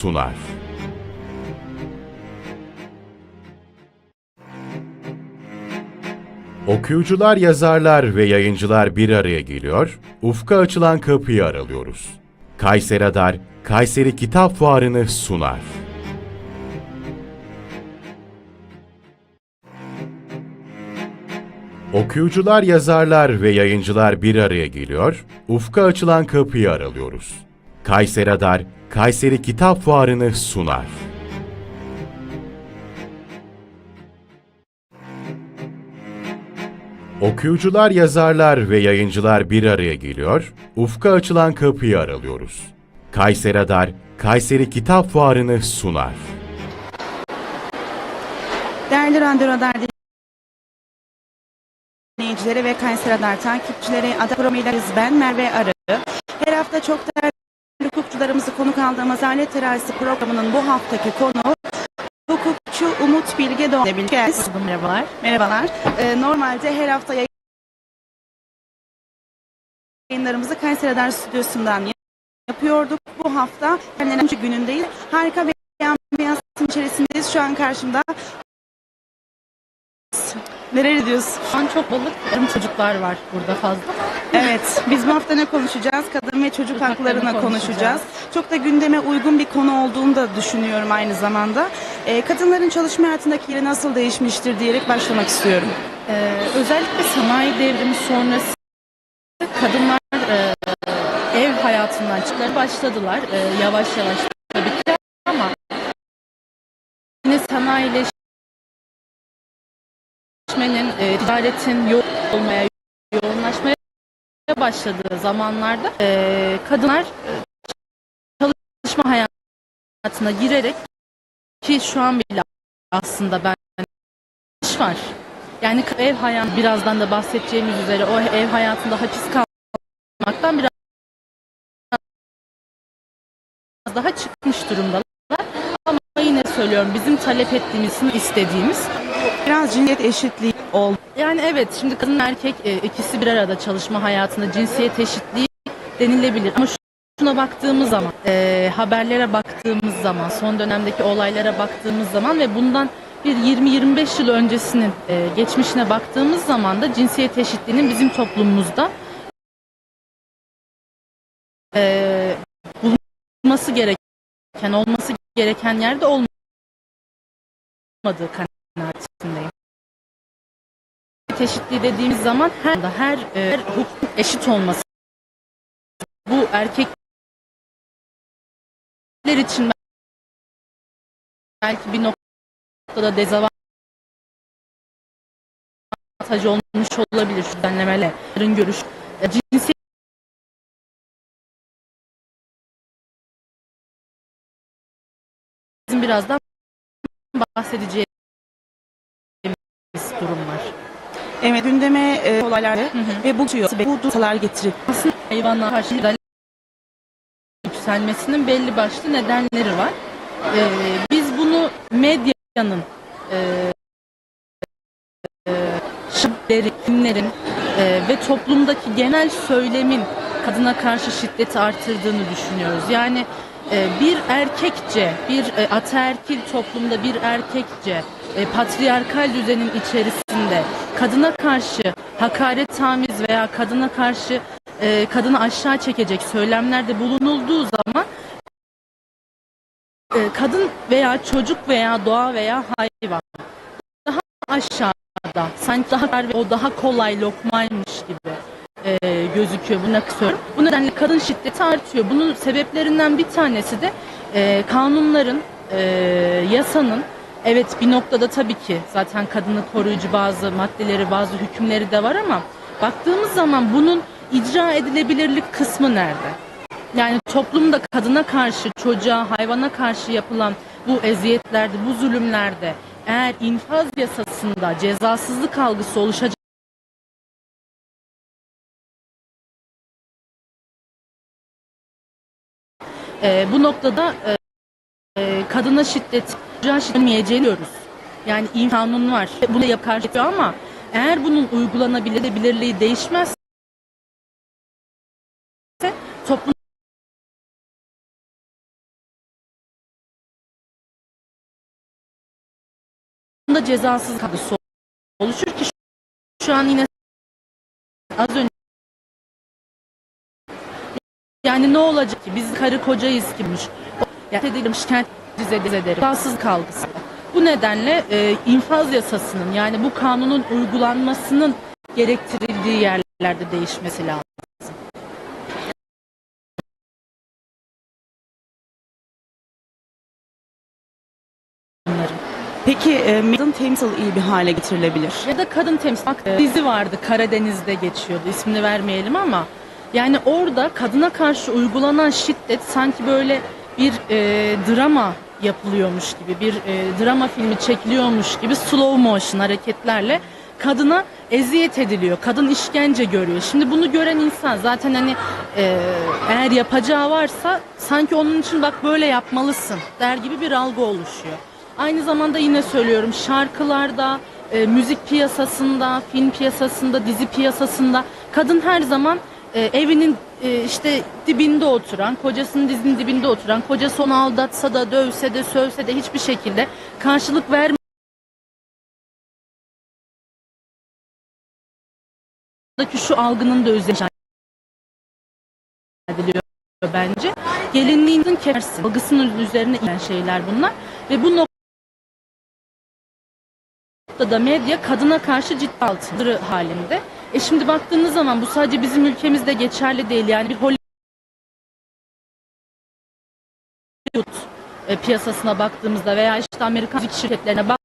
sunar. Okuyucular, yazarlar ve yayıncılar bir araya geliyor, ufka açılan kapıyı aralıyoruz. Kayseri Radar, Kayseri Kitap Fuarı'nı sunar. Okuyucular, yazarlar ve yayıncılar bir araya geliyor, ufka açılan kapıyı aralıyoruz. Kayseri Radar, Kayseri Kitap Fuarı'nı sunar. Okuyucular, yazarlar ve yayıncılar bir araya geliyor, ufka açılan kapıyı aralıyoruz. Kayseri Radar, Kayseri Kitap Fuarı'nı sunar. Değerli Radyo Radar dinleyicileri ve Kayseri Radar takipçileri Ada programıyla ben Merve Arı. Her hafta çok değerli hukukçularımızı konuk aldığımız Alet Terazisi programının bu haftaki konu hukukçu Umut Bilge Doğan ile birlikteyiz. Merhabalar. Merhabalar. Ee, normalde her hafta yayınlarımızı Kayseri Radar Stüdyosu'ndan yapıyorduk. Bu hafta günündeyiz. Harika bir ambiyansın içerisindeyiz. Şu an karşımda Nereye gidiyorsun? Şu an çok balık, yarım çocuklar var burada fazla. Evet, biz bu hafta ne konuşacağız? Kadın ve çocuk Çocuk haklarına konuşacağız. konuşacağız. Çok da gündeme uygun bir konu olduğunu da düşünüyorum aynı zamanda. Ee, kadınların çalışma hayatındaki yeri nasıl değişmiştir diyerek başlamak istiyorum. Ee, özellikle sanayi devrimi sonrası kadınlar e, ev hayatından çıkmaya başladılar. E, yavaş yavaş ticaretin yoğun olmaya, yoğunlaşmaya başladığı zamanlarda e, kadınlar e, çalışma hayatına girerek ki şu an bile aslında ben iş var. Yani ev hayatı birazdan da bahsedeceğimiz üzere o ev hayatında hapis kalmaktan biraz daha çıkmış durumdalar. Ama yine söylüyorum bizim talep ettiğimiz, istediğimiz Biraz cinsiyet eşitliği oldu. yani evet şimdi kadın erkek e, ikisi bir arada çalışma hayatında cinsiyet eşitliği denilebilir. Ama şuna baktığımız zaman, e, haberlere baktığımız zaman, son dönemdeki olaylara baktığımız zaman ve bundan bir 20-25 yıl öncesinin e, geçmişine baktığımız zaman da cinsiyet eşitliğinin bizim toplumumuzda e, bulunması gereken, olması gereken yerde olmadığı kanaatindeyim eşitliği dediğimiz zaman her her, e, her hukuk eşit olması. Bu erkekler için belki bir noktada dezavantaj olmuş olabilir şu düzenlemelerin görüş. E, Cinsiyet bizim birazdan bahsedeceğimiz Evet, gündeme e, olaylar ve bu bu dutalar getirip aslında hayvanlar karşı müdahale yükselmesinin belli başlı nedenleri var. Ee, biz bunu medyanın e, e, filmlerin e, ve toplumdaki genel söylemin kadına karşı şiddeti artırdığını düşünüyoruz. Yani bir erkekçe, bir e, ataerkil toplumda bir erkekçe, e, patriarkal düzenin içerisinde kadına karşı hakaret tamiz veya kadına karşı e, kadını aşağı çekecek söylemlerde bulunulduğu zaman kadın veya çocuk veya doğa veya hayvan daha aşağıda sanki daha o daha kolay lokmaymış gibi e, gözüküyor bu söylüyorum. Bu nedenle kadın şiddeti artıyor. Bunun sebeplerinden bir tanesi de e, kanunların, e, yasanın evet bir noktada tabii ki zaten kadını koruyucu bazı maddeleri, bazı hükümleri de var ama baktığımız zaman bunun icra edilebilirlik kısmı nerede? Yani toplumda kadına karşı, çocuğa, hayvana karşı yapılan bu eziyetlerde, bu zulümlerde eğer infaz yasasında cezasızlık algısı oluşacak E, bu noktada e, kadına şiddet, çocuğa şiddet diyoruz. Yani iyi kanun var. Bunu yap karşı ama eğer bunun uygulanabilirliği değişmezse toplum da cezasız kaldı oluşur ki şu an yine az önce yani ne olacak ki biz karı kocayız kimmiş. Yani edelim şikayet ederim. Cezasız kalgısı. Bu nedenle e, infaz yasasının yani bu kanunun uygulanmasının gerektirildiği yerlerde değişmesi lazım. Peki e, kadın temsil iyi bir hale getirilebilir. Ya da kadın temsil. Bak, e, dizi vardı Karadeniz'de geçiyordu ismini vermeyelim ama yani orada kadına karşı uygulanan şiddet sanki böyle bir e, drama yapılıyormuş gibi bir e, drama filmi çekiliyormuş gibi slow motion hareketlerle kadına eziyet ediliyor. Kadın işkence görüyor. Şimdi bunu gören insan zaten hani e, eğer yapacağı varsa sanki onun için bak böyle yapmalısın der gibi bir algı oluşuyor. Aynı zamanda yine söylüyorum şarkılarda, e, müzik piyasasında, film piyasasında, dizi piyasasında kadın her zaman e, evinin e, işte dibinde oturan, kocasının dizinin dibinde oturan, kocası onu aldatsa da, dövse de, sövse de hiçbir şekilde karşılık vermiyor. şu algının da üzerine ediliyor bence. Gelinliğinin kersi, algısının üzerine inen şeyler bunlar ve bu noktada medya kadına karşı ciddi saldırı halinde. E şimdi baktığınız zaman bu sadece bizim ülkemizde geçerli değil. Yani bir Hollywood e, piyasasına baktığımızda veya işte Amerikan şirketlerine bak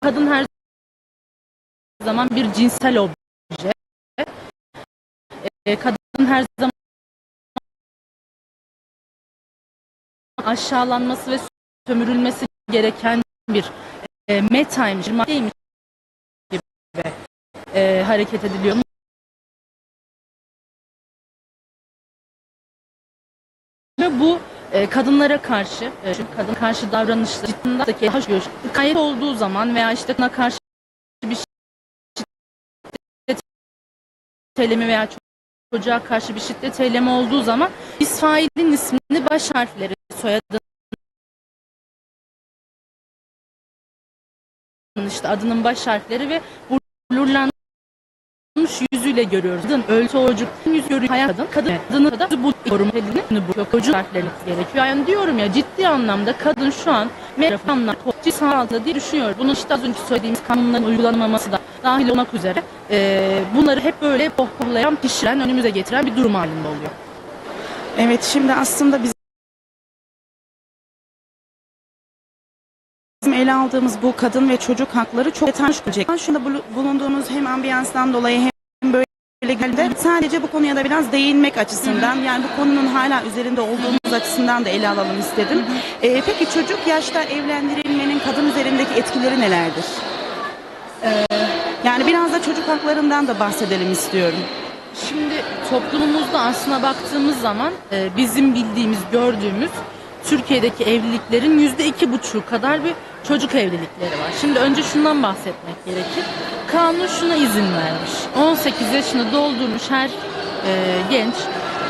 kadın her zaman bir cinsel obje. E, kadın her zaman aşağılanması ve sömürülmesi gereken bir e, metaymış, maddeymiş gibi e, hareket ediliyor. Ve bu e, kadınlara karşı, e, kadın karşı davranışları ciddindeki gayet olduğu zaman veya işte kadına karşı bir şiddet eylemi veya çocuğa karşı bir şiddet eylemi olduğu zaman biz failin ismini baş harfleri, soyadını işte adının baş harfleri ve blurlanmış yüzüyle görüyoruz. Kadın öldü çocuk yüz görüyor hayat kadın. Kadın kadını da bu yorum elini bu yok. Çocuk harflerini gerekiyor. Yani diyorum ya ciddi anlamda kadın şu an anlamda ciddi altında diye düşünüyor. Bunu işte az önce söylediğimiz kanunların uygulanmaması da dahil olmak üzere e, bunları hep böyle pohpohlayan, pişiren, önümüze getiren bir durum halinde oluyor. Evet şimdi aslında biz ele aldığımız bu kadın ve çocuk hakları çok detaylı olacak. Şu anda bulu- bulunduğumuz hem ambiyanstan dolayı hem böyle geldi. Sadece bu konuya da biraz değinmek açısından yani bu konunun hala üzerinde olduğumuz açısından da ele alalım istedim. Ee, peki çocuk yaşta evlendirilmenin kadın üzerindeki etkileri nelerdir? yani biraz da çocuk haklarından da bahsedelim istiyorum. Şimdi toplumumuzda aslına baktığımız zaman e, bizim bildiğimiz, gördüğümüz Türkiye'deki evliliklerin yüzde iki buçuğu kadar bir çocuk evlilikleri var. Şimdi önce şundan bahsetmek gerekir. Kanun şuna izin vermiş. 18 yaşını doldurmuş her e, genç,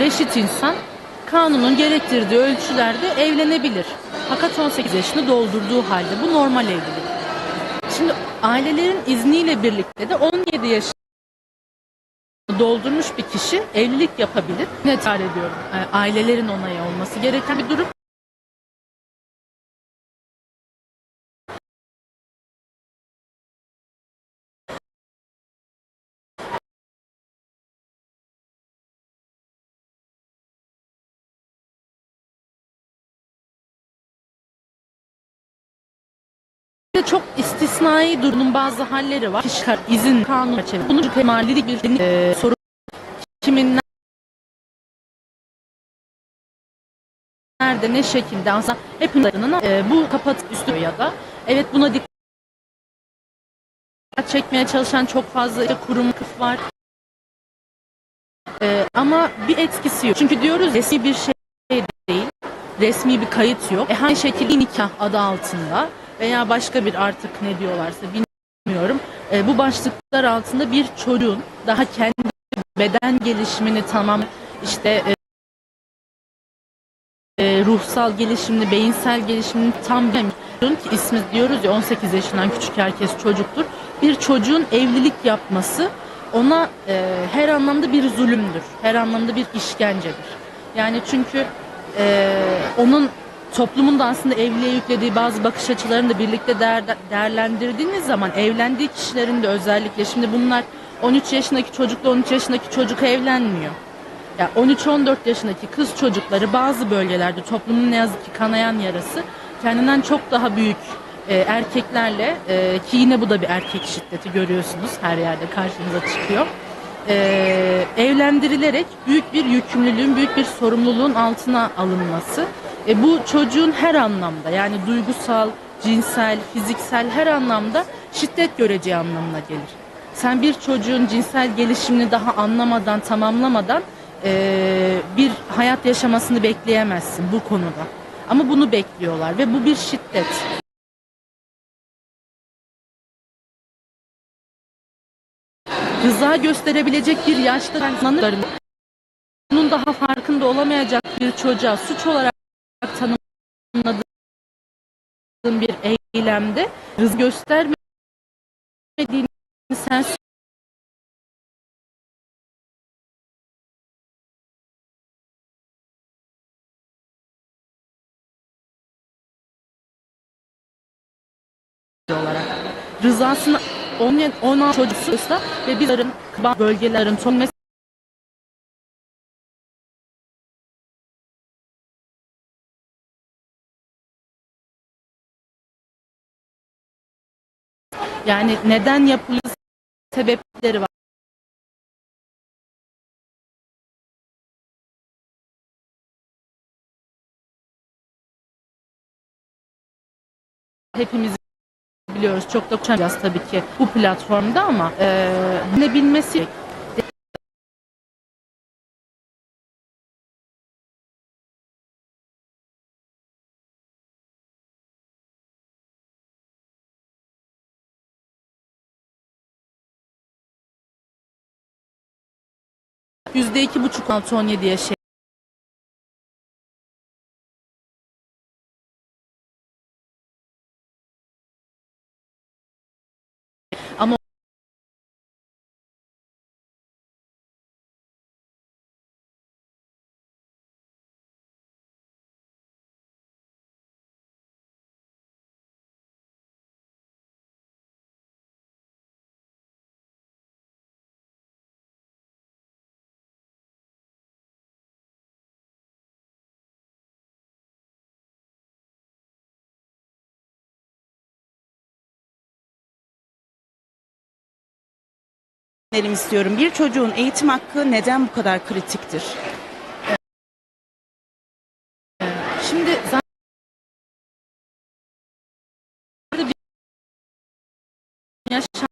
reşit insan kanunun gerektirdiği ölçülerde evlenebilir. Fakat 18 yaşını doldurduğu halde bu normal evlilik. Şimdi ailelerin izniyle birlikte de 17 yaş doldurmuş bir kişi evlilik yapabilir. Ne tekrar ediyorum. e, Ailelerin onayı olması gereken bir durum. De çok istisnai durumun bazı halleri var. Kişi izin kanun çerçevesinde. Bunun çok malilik bir e, sorun. Kimin nerede ne şekilde aslında hepimizin e, bu kapat üstü ya da evet buna dikkat çekmeye çalışan çok fazla işte kurum var. E, ama bir etkisi yok. Çünkü diyoruz resmi bir şey. Resmi bir kayıt yok. E hangi şekilde nikah adı altında veya başka bir artık ne diyorlarsa bilmiyorum. E, bu başlıklar altında bir çocuğun daha kendi beden gelişimini tamam işte e, e, ruhsal gelişimini, beyinsel gelişimini tam bilmiyorum ki ismi diyoruz ya 18 yaşından küçük herkes çocuktur. Bir çocuğun evlilik yapması ona e, her anlamda bir zulümdür. Her anlamda bir işkencedir. Yani çünkü e, onun toplumun da aslında evliliğe yüklediği bazı bakış açılarını da birlikte değer, değerlendirdiğiniz zaman evlendiği kişilerin de özellikle şimdi bunlar 13 yaşındaki çocukla 13 yaşındaki çocuk evlenmiyor. Ya 13-14 yaşındaki kız çocukları bazı bölgelerde toplumun ne yazık ki kanayan yarası kendinden çok daha büyük e, erkeklerle e, ki yine bu da bir erkek şiddeti görüyorsunuz her yerde karşınıza çıkıyor. E, evlendirilerek büyük bir yükümlülüğün, büyük bir sorumluluğun altına alınması. E, bu çocuğun her anlamda yani duygusal, cinsel, fiziksel her anlamda şiddet göreceği anlamına gelir. Sen bir çocuğun cinsel gelişimini daha anlamadan, tamamlamadan eee, bir hayat yaşamasını bekleyemezsin bu konuda. Ama bunu bekliyorlar ve bu bir şiddet. Rıza gösterebilecek bir yaşta ben sanırım bunun daha farkında olamayacak bir çocuğa suç olarak tanımladığım bir eylemde rıza göstermediğini sen olarak rızasını 10 16 çocuksa ve bizlerin bölgelerin son yani neden yapılıyor sebepleri var. Hepimiz biliyoruz. Çok da konuşacağız tabii ki bu platformda ama e, ne bilmesi yüzde iki buçuk altı on yedi Verelim istiyorum. Bir çocuğun eğitim hakkı neden bu kadar kritiktir? Şimdi zaten bir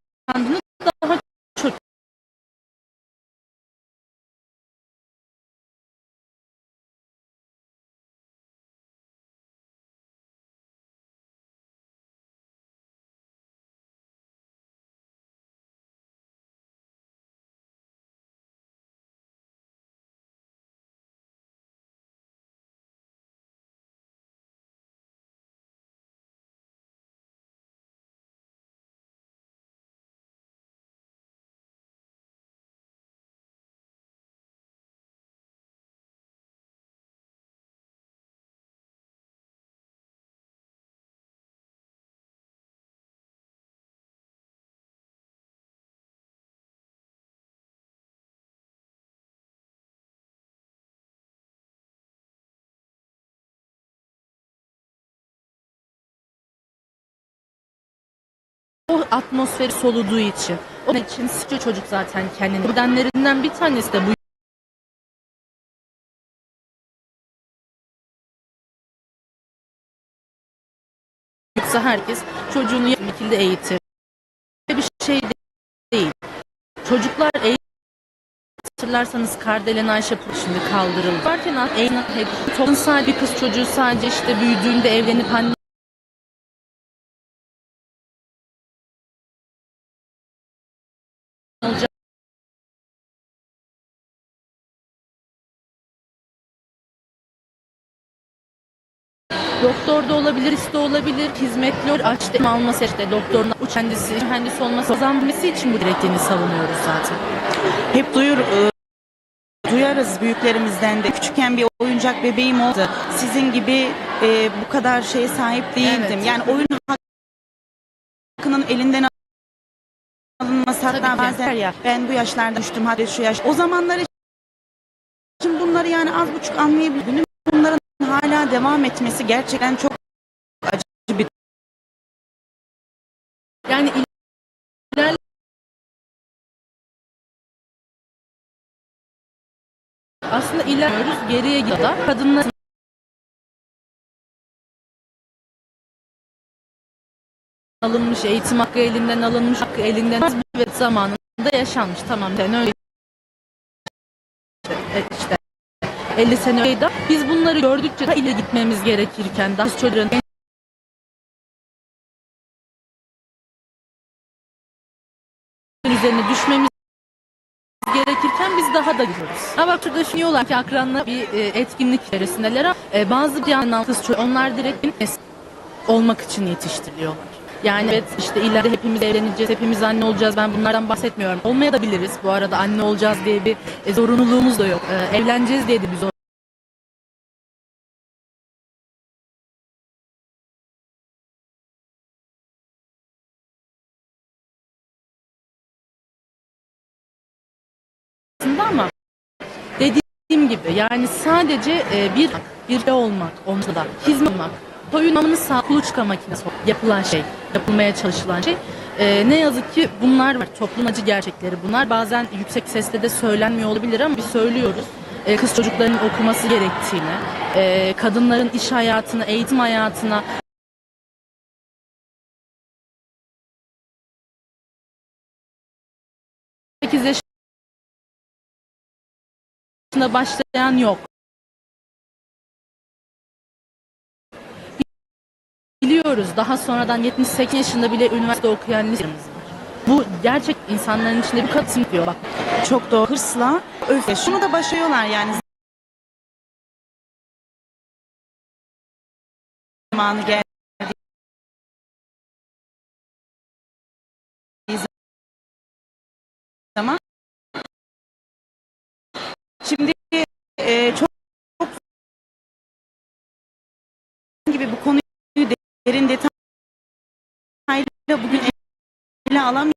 o atmosferi soluduğu için. Onun için sıkça çocuk zaten kendini. Nedenlerinden bir tanesi de bu. Yoksa herkes çocuğunu şekilde eğitir. Böyle bir şey değil. Çocuklar eğitim hatırlarsanız Kardelen Ayşe şimdi kaldırıldı. Varken eğitim hep toplum sadece kız çocuğu sadece işte büyüdüğünde evlenip anne Doktor da olabilir, iste olabilir, hizmetli işte alması işte doktorun kendisi, mühendis olması, kazanması için bu gerektiğini savunuyoruz zaten. Hep duyur e, duyarız büyüklerimizden de. Küçükken bir oyuncak bebeğim oldu. Sizin gibi e, bu kadar şeye sahip değildim. Evet. Yani oyun hakkının elinden alınması hatta bazen ya ben bu yaşlarda düştüm hadi şu yaş. O zamanlar için bunları yani az buçuk anlayabilirim. Hala devam etmesi gerçekten çok acı bir Yani iler aslında ilerliyoruz geriye gidiyor. Kadınların alınmış, eğitim hakkı elinden alınmış, hakkı elinden. Evet zamanında yaşanmış. Tamam yani öyle işte, işte 50 sene önceydi. Biz bunları gördükçe daha ileri gitmemiz gerekirken daha çocuğun üzerine düşmemiz gerekirken biz daha da gidiyoruz. Ha bak şurada düşünüyorlar ki akranla bir e, etkinlik içerisindeler ama e, bazı bir yandan kız çocuğu onlar direkt olmak için yetiştiriliyorlar. Yani evet işte ileride hepimiz evleneceğiz, hepimiz anne olacağız. Ben bunlardan bahsetmiyorum. Olmaya da biliriz. Bu arada anne olacağız diye bir e, zorunluluğumuz da yok. E, evleneceğiz diye de bir zor aslında ama dediğim gibi yani sadece e, bir bir şey olmak, onda da hizmet olmak, soyunmanın sağ kuluçka makinesi yapılan şey, yapılmaya çalışılan şey. E, ne yazık ki bunlar var. Toplum acı gerçekleri bunlar. Bazen yüksek sesle de söylenmiyor olabilir ama biz söylüyoruz. E, kız çocukların okuması gerektiğini, e, kadınların iş hayatına, eğitim hayatına yaşında başlayan yok. Biliyoruz daha sonradan 78 yaşında bile üniversite okuyan liselerimiz var. Bu gerçek insanların içinde bir katım diyor bak. çok doğru hırsla öfke. Şunu da başarıyorlar yani zamanı geldi. şimdi derin detaylı bugün ele alamayacağız.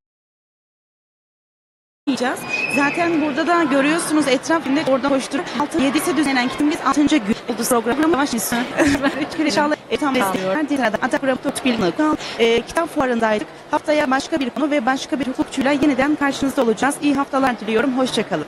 Zaten burada da görüyorsunuz etrafında orada koşturup 6 7'si düzenlenen kitimiz 6. gün oldu program yavaş mısın? İnşallah tam destekliyor. Ata programı tutbilme kal. E, kitap fuarındaydık. Haftaya başka bir konu ve başka bir hukukçuyla yeniden karşınızda olacağız. İyi haftalar diliyorum. Hoşçakalın.